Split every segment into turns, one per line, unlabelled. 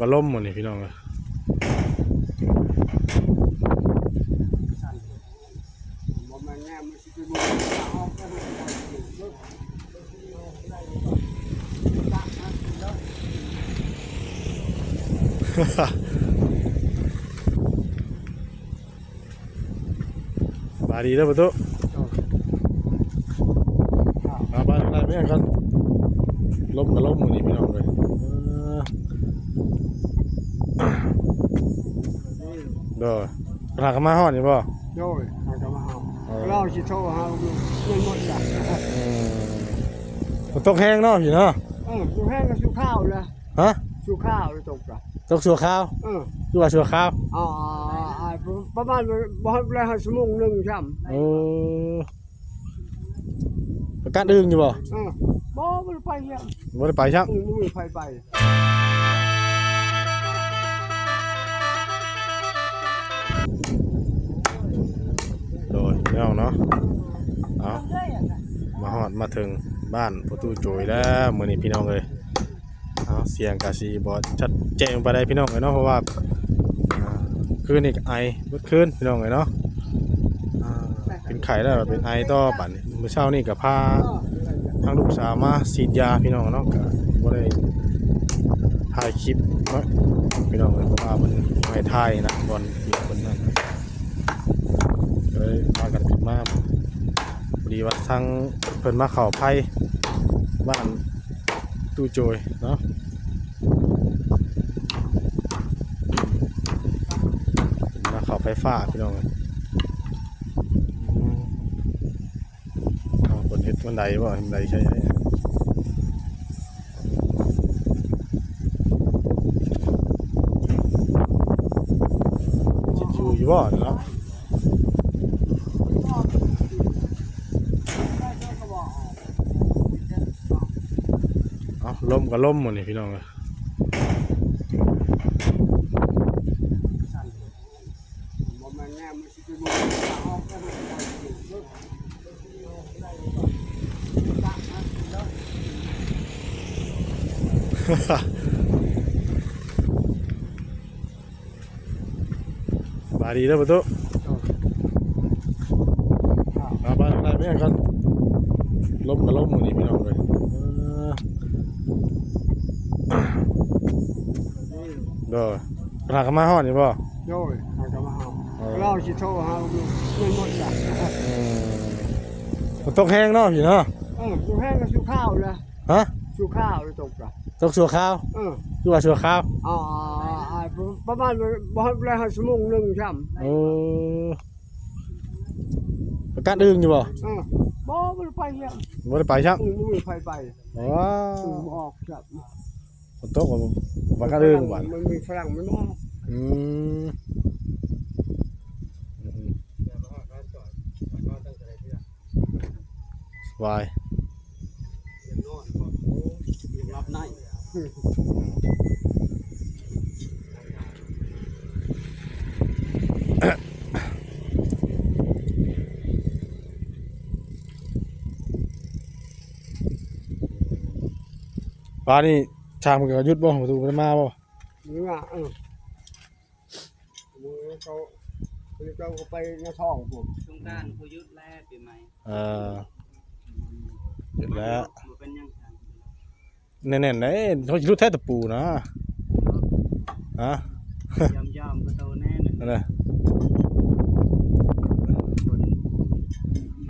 ก็ล่มหมดนี่พี่น้องเลย
บ่แม่นแง่มันสิไปบ่ออกก็บ่ได้
บาดีเด้อประตูมาบ้านอะไรไม่กันล่มก็ล่มหมดนี่พี่น้องเลยเออเด้อ ปลากระมาฮอดนี่บ่
โดยหาก็มาเอาเราสิโทรหาอยู่เงินหมดจ้ะ
อืมฝนตกแห้งเนาะพี่เนาะ
เอออยู่แห้งก็สุข้าวเลย
ฮะ
สุข้าวเลยตกจ้ะ
ตกสัวข้าว
เออ
คือว่าสัวข้าว
อ่าอ่าประมาณบ่ทันได้ชั่วโมงนึงใช่มั้
โอ้ประกาศดึงอยู่บ่
เออบ่บ่ได้ไปเนี่ย
บ่ได้ไปครับ
อืมบ่มีไฟไป
โดยพี่น้องเนาะเอามาฮอดมาถึงบ้านประตูโจยแล้วมือนี้พี่น้องเอ้ยเอาเสียงกะสิบ่ชัดแจ้งไปได้พี่น้องเอ้ยเนาะเพราะว่าคืนนี้ก็ไอเมื่อคืนพี่น้องเอ้ยเนาะเป็นไข้แล้วเป็นไอต่อบัดนี้มื้อเช้านี่ก็พาทางลูกสาวมาฉีดยาพี่น้องเนาะก็บ่ได้ถ่ายคลิปเนาะพี่น้องเอ้ยเพราะว่ามันไม่ถ่ายนะบอลมีคน เลยพากันขึ้นมาพอดีว่าทางเพิ่นมาเข่าไพ่บ้านตู้โจยเนาะมาเข่าไฟฟ้าพี่น้องอืมเอาคนเฮ็ดบันไดบ่บันไดใช่ไหมจิตอยู่อยู่บ่เนาะ เอาล่ม ก็ล่มหมดนี่พี่น้องเลย
บ่แม่นแง่มันสิไปบ่ออกก็บ่ได้
บาดีแล้วประตูมาบ้านอะไรไม่กันล่มก็ล่มหมดนี่พี่น้องเลยเด้อ ปลากระมาฮอดนี่บ่
โดยหาก็มาเอาเราสิโทรหาอยู่เงินหมดจ้ะ
อืมฝนตกแห้งเนาะพี่เนาะ
เอออยู่แห้งก็สุข้าวเลย
ฮะ
สุข้าวเลยตกจ้ะ
ตกสัวข้าว
เออ
คือว่าสัวข้าว
อ่าอ่าประมาณบ่ทันได้ชั่วโมงนึงใช่มั้
โอ้ประกาศดึงอยู่บ่
เออบ่บ่ได้ไปเนี่ย
บ่ได้ไปครับ
อืมบ่มีไฟไป
ว้า
อืม
ว
บ่ออกจ้ะ
ฝนตกก็ประกาศดึงหวาน
มันมีฝรั่งมันบ่ออก
อืมวาย
รับใน
ปลานี่ ชามมันก็ยุดบ่ประตูมันมาบ่
นี่ว่าเออมือเขามือเขาไปในท้องผม
สงกรารผู้ยุดแรกปีใหม่
เออเห็นแล้ว
บ่เป็นหยังซั่น
แน่ๆเด้เขาสิรู้แท้ตะปูนะฮะ
ยอมยอมก็โตแน่นึง
นั่นแหละ
คน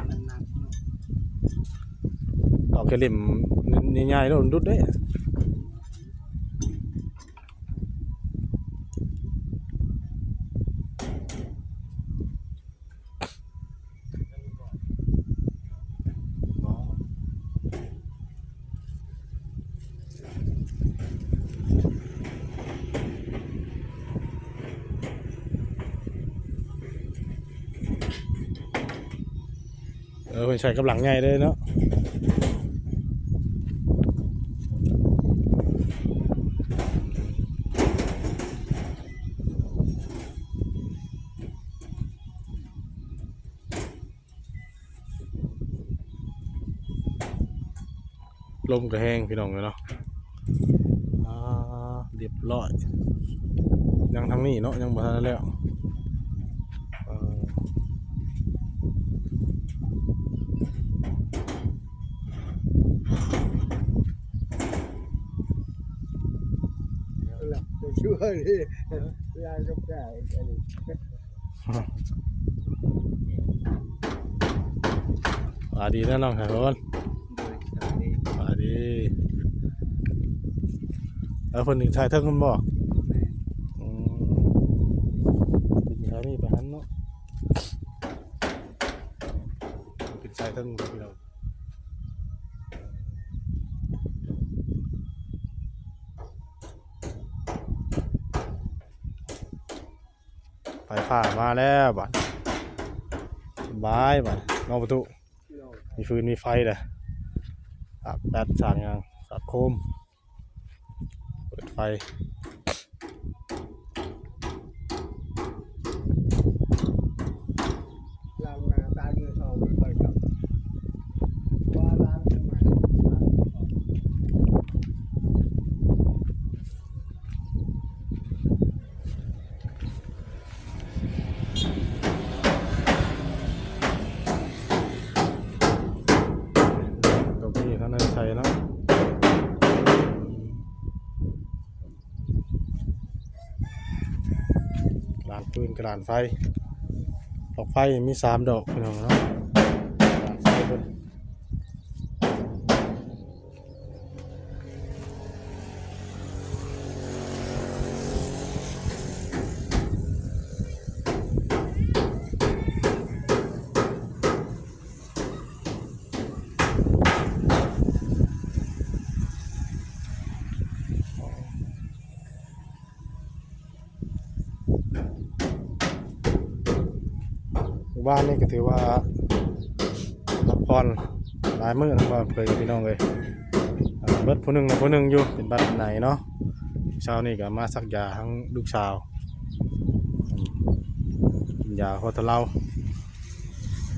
มันหนักเนาะ
เอาแค่เล่มนี่ใหญ่ๆแล้วมันรุดเด้ ออเพิ่นใช้กำลังใหญ่เลยเนาะลมก็แห้งพี่น้องเลยเนาะเรียบร้อย ยังทางนี้เนาะยังบ่ทันได้แล้วเออ
หลับจะ ช่วยนี่ยายกับแก่อันนี้
อ่าดีน่น้องไข่ร้อน
สวัสดี
อ่าดีแล้วคนหนึ่งชายเท่าคุณบอกเป็นอย่างนี้ไปหันเนาะเป็นชายเท่าคุณพี่เรา ไฟฟ้ามาแล้วบัดสบายบัดนอกประตู มีฟืนมีไฟเลยตับดัดสางยางสับโคม เปิดไฟ
ล้างหน้าตาเนื้อทองไปไปกับว่าล้างทำไม
ตัวพี่ท่านนั้นใช้เนาะกระดานฟืน กระดานไฟดอกไฟมีสามดอกพี่น้องเนาะกระ บ้านนี่ก็ถือว่าพักผ่อนหลายมื้อนะว่าเคยกับพี่น้องเลยเบิดผู้หนึ่งผู้หนึ่งอยู่เป็นบ้านไหนเนาะเช้านี่ก็มาสักยาทั้งลูกสาวกินยาโคตรเล่า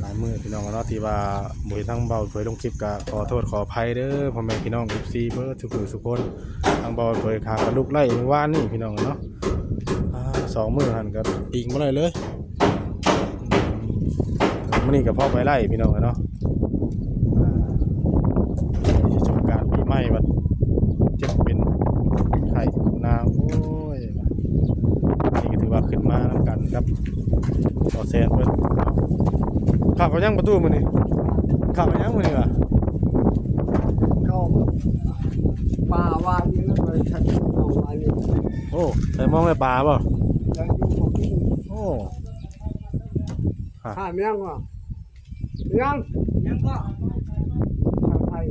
หลายมือพี่น้องเนาะที่ว่าบ่เห็นทั้งเบาเผยลงคลิปก็ขอโทษขออภัยเด้อพ่อแม่พี่น้อง FC เบิดทุกผู้ทุกคนทางเบาเผยขากระลุกไล่เมื่อวานนี่พี่น้องเนาะสองมือหันก็อิงบ่ได้เลย มันนี่กับพ่อไปไล่พี่น้องอะเนาะอ่าที่สงกรารปีใหม่บัดเจ็บเป็นไข้หนาวโอ้ยนี่ก็ถือว่าขึ้นมาแล้วกันครับต่อแซนเพิ่นขับไปยังประตูมันนี่ขับไปยังมันนี่ล่ะ
เข้าป่าวานนี่แล้วไปชัดเอาวานนี่
โอ้ใส่มองในป่าเปล่ะ
ยังอยู่กับพี่
โอ้
ข้าเมียงว่ะเมี ยง
ยังก็
ทางไทย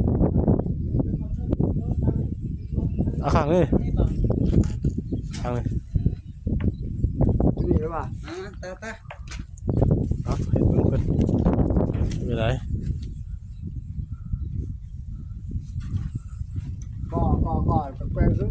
เอาข้างนี่
นี่บ่
ข้างนี่
นี่หรือเปล่า
อ่าตาตา
เอาเห็นเพิ่นเพิ่นไม่เป็นไร
ก็ก็ก็แปลงซึ่ง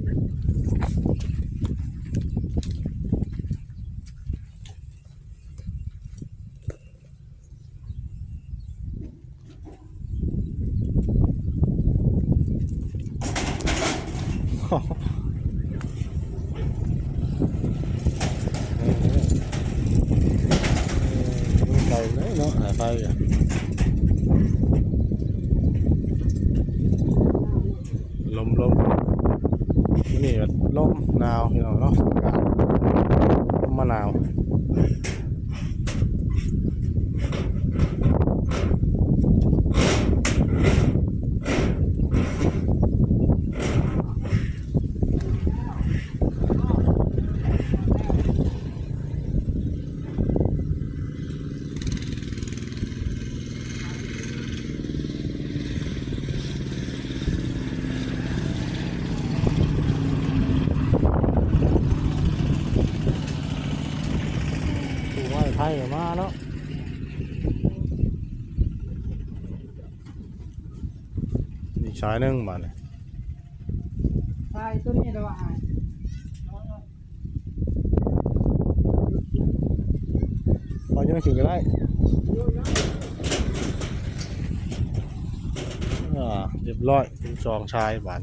ไฟเลยเนาะหาไฟอะลมลมวันนี้ก็ลมห น้องเนาะอากาศลมมะนาว ไทยก็มาเนาะอีกสายหนึงมาเนี่ย
ใช่ตัวนี้เราอ่าน
พอยังถือก็ได้อ่าเรียบร้อยเป็นสองชายบาน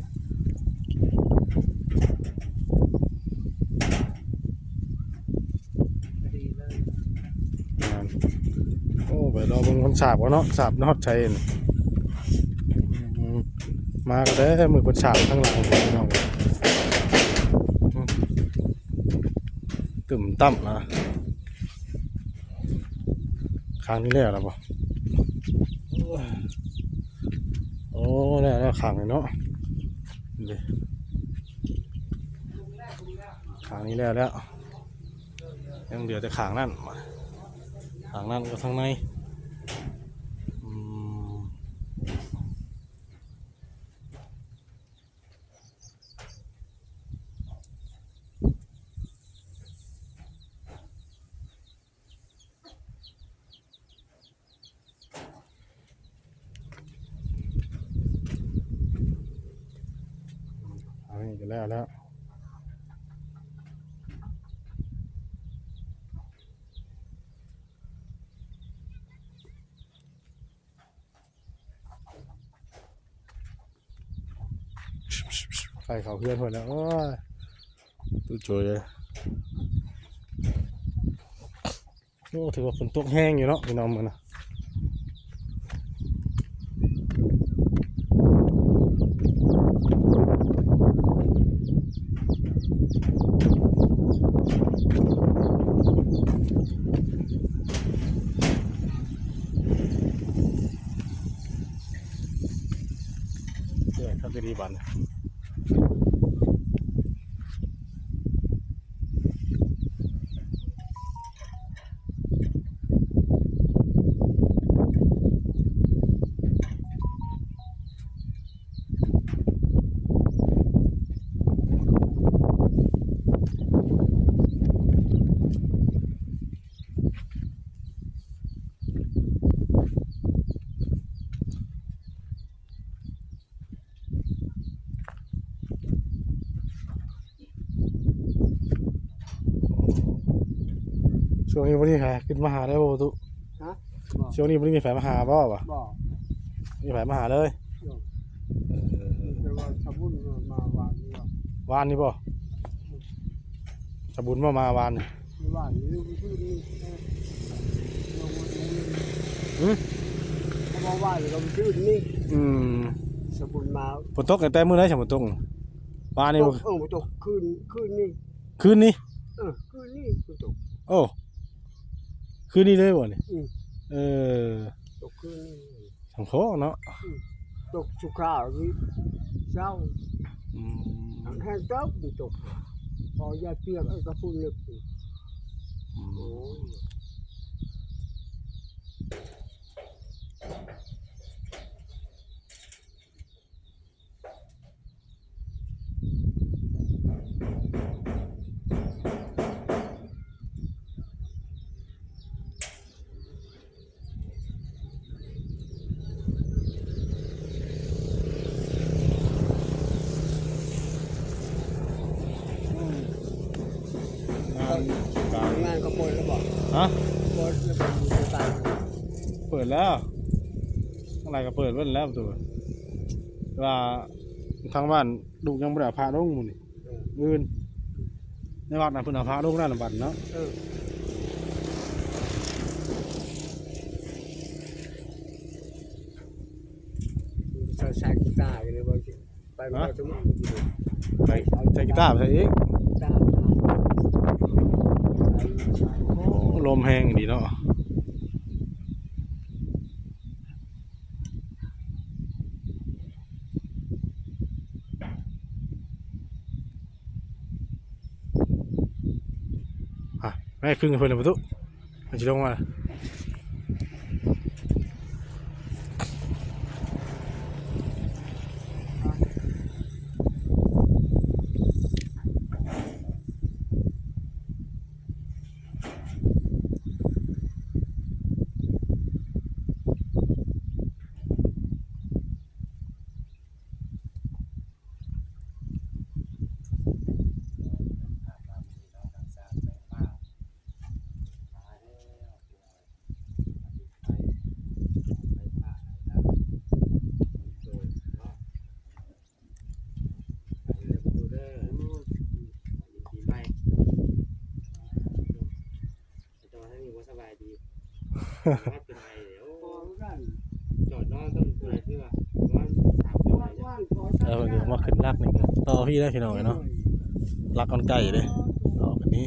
เราเบิ่งคน สาบวะเนาะสาบนอดใจนี่อืมมาก็ได้มือคนสาบข้างหลังพี่น้องตึมตั้มนะครั้งนี้แล้วล่ะบ่โอ้แล้วแล้วขังเลยเนาะขังนี้แล้วแล้ว ยังเหลือแต่ขางนั่นมาขางนั่นก็ข้างใน แล้วแล้ว ใครเขาเพื่อนคนแล้วโอ้ยตู้โจยเลยโอ้ถือว่าฝนตกแห้งอยู่เนาะพี่น้องมันนะ ช่วงนี้วันนี้ใครขึ้นมาหาได้บ่ตุ
ฮะ
ช่วงนี้วันนี้มีแฝงมาหาบ่ปะ
บอก
มีแฝงมาหาเลยเออ
แต่ว่าชาวบุญมาวานนี่ว่าวา
นนี่บ่สบุญมามาวานนี่
ไม่ว่านี่ไม่ชื่อนี่ลงมาตรงนี้
หืม
เขาบอกว่าอยู่ตรงชื่อนี่
อืม
ชาวบุญมา
ฝนตกตั้งแต่มื้อไหนฉันฝนตกวานนี่
ต
บ่
กเออตกคืนคืนนี่
คืนนี้
เออคืนนี่ฝนตก
โอ้ คืนนี้เลยบ่นี่
อืม
เออ
ตกคืนนี่
สังโคเนาะ
ตกสุขาวิเช้า
อืม
แห้งเจ้ามันตกพอยาเปียกไอ้กระฟุ้นเล็ก
อื
โอ้
ม
ย
งานการ
งานก็เปิดแล้วบอก
ฮะ
เปิดแล้วบอกอยู่ตาย
เปิดแล้วอะไรก็เปิดเว้นแล้วประตัวว่าทางบ้านลูกยังบ่ได้เอาพาลงหมู่นี่อื่นในวัดน่ะเพิ่นเอาพาลงนั่นน่ะบัดเนาะ
เออใส่ใส่กีตาร์กันเลยบอกสิไปมาสมมติ
ใส่ใส่กีตาร์ไปใส่อีก
กีตาร์ใส่
โอ้ลมแห้ งดีเนาะอะแม่ครึ่งกับเพิ่นเลยประตูมันจะลงมา เอ
ดอไรเลยอ
อ
ดี๋ยวมาขึ้นรากหนึ่งต่อพี่ได้พี่น้องเนาะ
รา
กก้อ
น
ไก่เลยต่อแบบนี้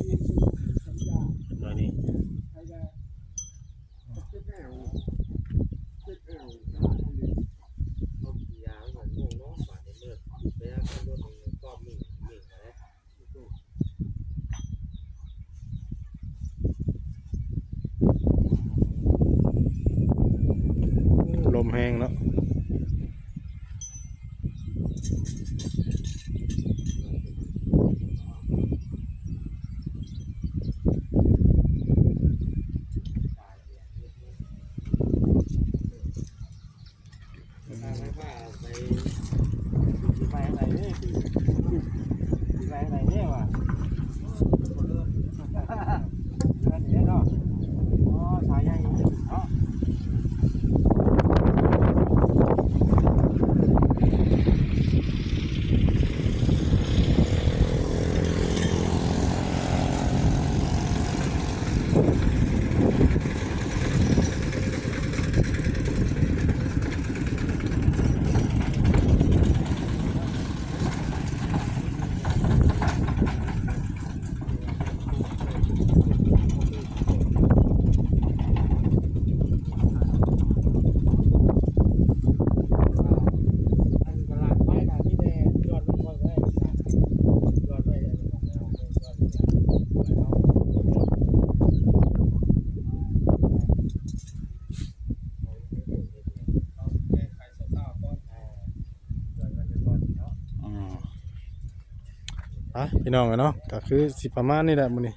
ไป
พี่น้องกันเนาะก็คือสิประมาณนี้แหละมื้อนี้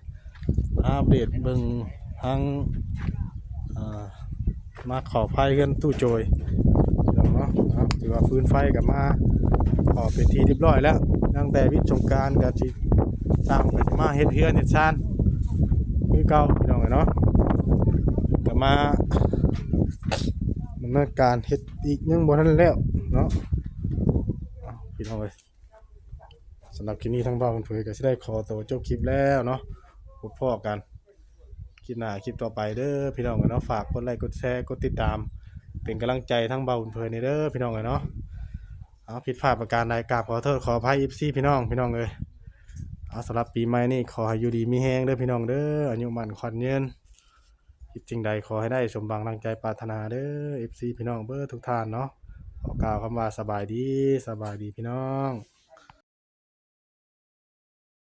อัปเดตเบิ่งทางมาขอไฟกันตู้โจยเนาะครับถือว่าฟื้นไฟกับมาขอเป็นทีเรียบร้อยแล้วตั้งแต่วิทย์สงการก็สิสร้างก็สิมาเฮ็ดเฮือนเฮ็ดชานคือเก่าพี่น้องเนาะก็มาดำเนินการเฮ็ดอีกยังบ่ทันแล้วเนาะพี่น้องเอ้ย สำหรับคลิปนี้ทั้งบ้านเผยก็จะได้ขอตัวจบคลิปแล้วเนาะพบพ่อกันคลิปหน้าคลิปต่อไปเด้อพี่น้องกันเนาะฝากกดไลค์กดแชร์กดติดตาม เป็นกำลังใจทั้งเบาบุญเพลินเด้อพี่น้องกันเนาะเอาผิดพลาดประการใดกราบขอโทษขออภัยอีฟซี่พี่น้องพี่น้องเลยเอาสำหรับปีใหม่นี่ขอให้อยู่ดีมีแฮงเด้อพี่น้องเด้ออายุมันขวัญยืนคิดจริงใดขอให้ได้สมบังดังใจปรารถนาเด้อเอฟซีพี่น้องเบอร์ทุกท่านเนาะขอกล่าวคำว่าสบายดีสบายดีพี่น้อง